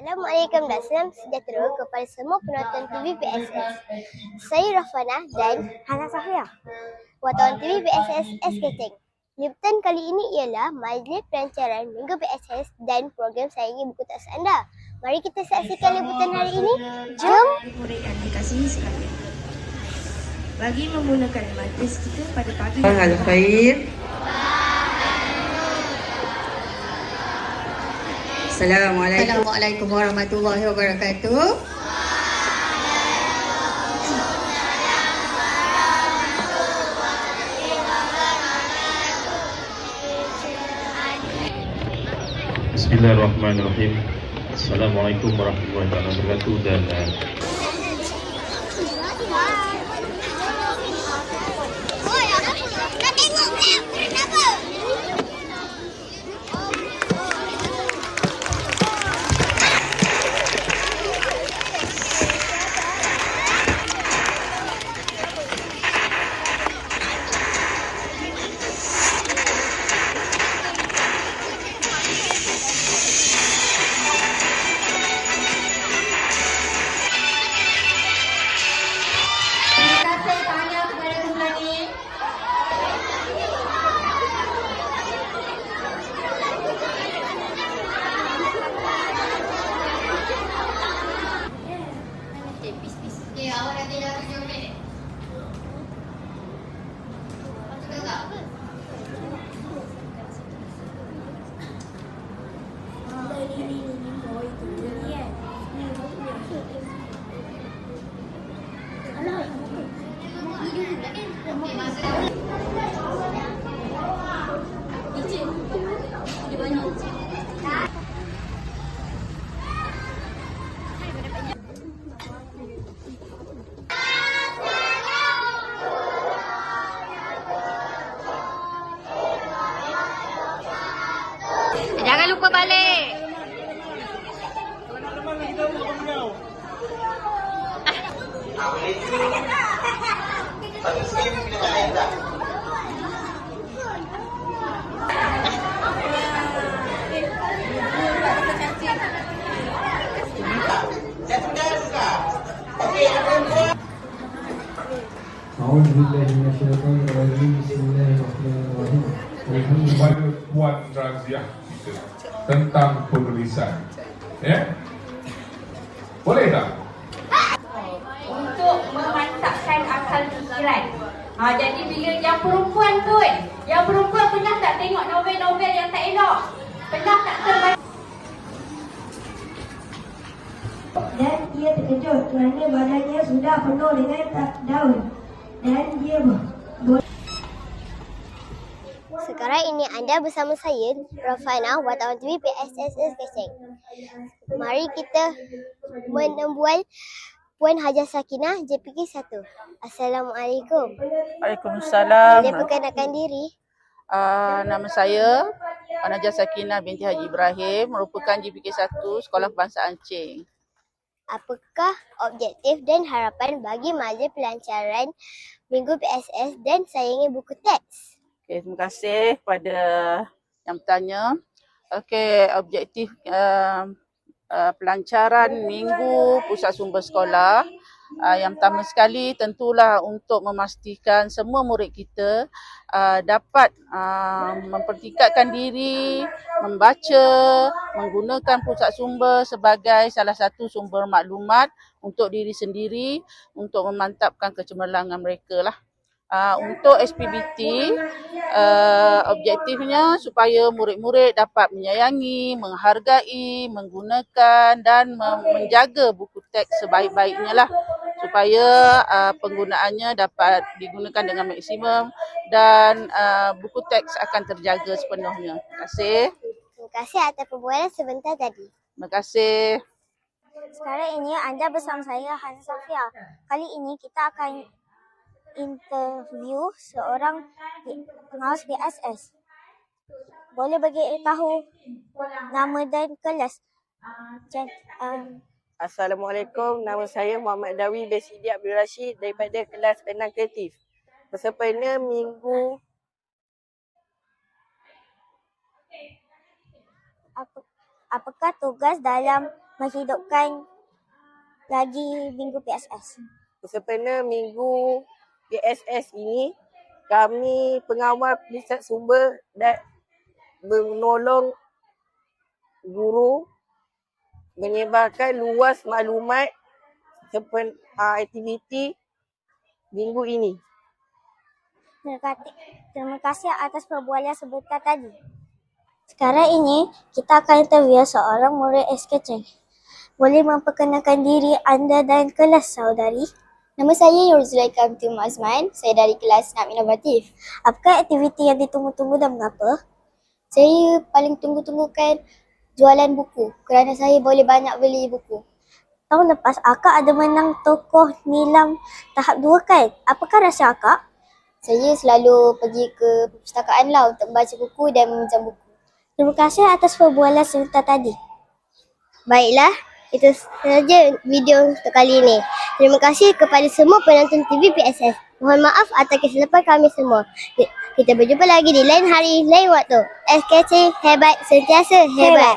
Assalamualaikum dan salam sejahtera kepada semua penonton TV PSS. Saya Rafana dan Hana Safia. wartawan TV PSS SKT. Liputan kali ini ialah majlis pelancaran Minggu PSS dan program Sayangi Buku Teks Anda. Mari kita saksikan liputan hari ini. Jom! Bagi memulakan majlis kita pada pagi Al Assalamualaikum. Assalamualaikum warahmatullahi wabarakatuh. Bismillahirrahmanirrahim. Assalamualaikum warahmatullahi wabarakatuh dan uh, Jangan lupa balik. أعوذ بالله من الشيطان الرجيم بسم الله الرحمن الرحيم الحمد لله kita tentang penulisan. Ya? Boleh tak? untuk memantapkan akal fikiran. Ha, jadi bila yang perempuan pun, yang perempuan pernah tak tengok novel-novel yang tak elok? Pernah tak terbaca? dan ia terkejut kerana badannya sudah penuh dengan daun dan dia ber- boleh Sekarang ini anda bersama saya, Rafana, wartawan TV PSS Keseng. Mari kita menembual Puan Hajar Sakinah JPK 1. Assalamualaikum. Waalaikumsalam. Boleh perkenalkan diri? Uh, nama saya Anaja Sakinah binti Haji Ibrahim merupakan JPK 1 Sekolah Kebangsaan Cing. Apakah objektif dan harapan bagi majlis pelancaran Minggu PSS dan sayangi buku teks? Okay, terima kasih kepada yang bertanya. Okey, objektif uh, uh, pelancaran minggu pusat sumber sekolah uh, yang pertama sekali tentulah untuk memastikan semua murid kita uh, dapat uh, mempertingkatkan diri, membaca, menggunakan pusat sumber sebagai salah satu sumber maklumat untuk diri sendiri untuk memantapkan kecemerlangan mereka lah. Uh, untuk SPBT, uh, objektifnya supaya murid-murid dapat menyayangi, menghargai, menggunakan dan menjaga buku teks sebaik-baiknya lah supaya uh, penggunaannya dapat digunakan dengan maksimum dan uh, buku teks akan terjaga sepenuhnya. Terima kasih. Terima kasih atas perbualan sebentar tadi. Terima kasih. Sekarang ini anda bersama saya Hana Safia. Kali ini kita akan interview seorang pengawas PSS. Boleh bagi tahu nama dan kelas? Um, Assalamualaikum, nama saya Muhammad Dawi Besidi Abdul Rashid daripada kelas Penang Kreatif. Bersempena minggu apa, apakah tugas dalam menghidupkan lagi minggu PSS. Sempena minggu PSS ini, kami pengawal perisat sumber dan menolong guru menyebarkan luas maklumat sepen, uh, aktiviti minggu ini. Terima kasih atas perbualan sebentar tadi. Sekarang ini, kita akan interview seorang murid SKC. Boleh memperkenalkan diri anda dan kelas saudari? Nama saya Nurzulaika Amtum Azman. Saya dari kelas 6 Inovatif. Apakah aktiviti yang ditunggu-tunggu dan mengapa? Saya paling tunggu-tunggukan jualan buku kerana saya boleh banyak beli buku. Tahun lepas, akak ada menang tokoh nilam tahap 2 kan? Apakah rasa akak? Saya selalu pergi ke perpustakaan lah untuk membaca buku dan meminjam buku. Terima kasih atas perbualan sebentar tadi. Baiklah, itu sahaja video untuk kali ini. Terima kasih kepada semua penonton TV PSS. Mohon maaf atas kesilapan kami semua. Kita berjumpa lagi di lain hari, lain waktu. SKC hebat, sentiasa hebat. hebat.